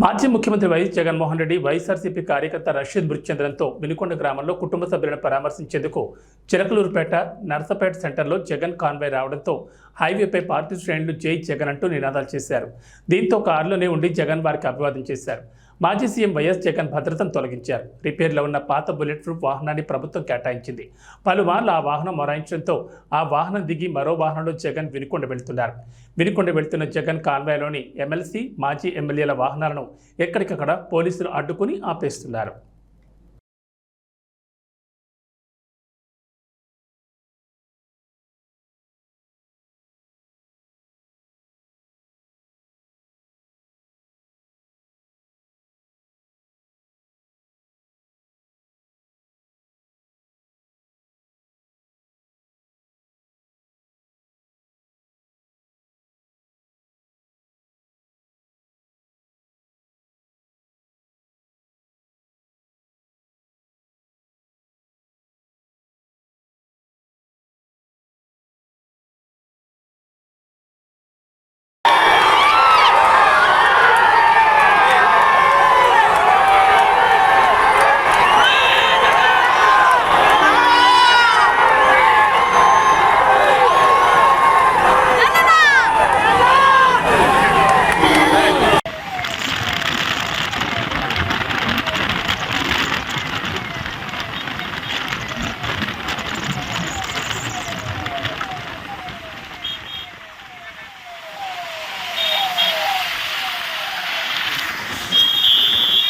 మాజీ ముఖ్యమంత్రి వైఎస్ జగన్మోహన్ రెడ్డి వైఎస్ఆర్సీపీ కార్యకర్త రషీద్ మృత్యంద్రంతో వినుకొండ గ్రామంలో కుటుంబ సభ్యులను పరామర్శించేందుకు చిలకలూరుపేట నర్సపేట సెంటర్లో జగన్ కాన్వాయ్ రావడంతో హైవేపై పార్టీ శ్రేణులు జై జగన్ అంటూ నినాదాలు చేశారు. దీంతో కారులోనే ఉండి జగన్ వారికి అభివాదం చేశారు. మాజీ సీఎం వైఎస్ జగన్ భద్రతను తొలగించారు. రిపేర్లో ఉన్న పాత బుల్లెట్ ప్రూఫ్ వాహనాన్ని ప్రభుత్వం కేటాయించింది. పలుమార్లు ఆ వాహనం మొరాయించడంతో ఆ వాహనం దిగి మరో వాహనంలో జగన్ వినుకొండ వెళ్తున్నారు. వినుకొండ వెళ్తున్న జగన్ కాన్వాయ్లోని ఎమ్మెల్సీ మాజీ ఎమ్మెల్యేల వాహనాలను ఎక్కడికక్కడ పోలీసులు అడ్డుకుని ఆపేస్తున్నారు.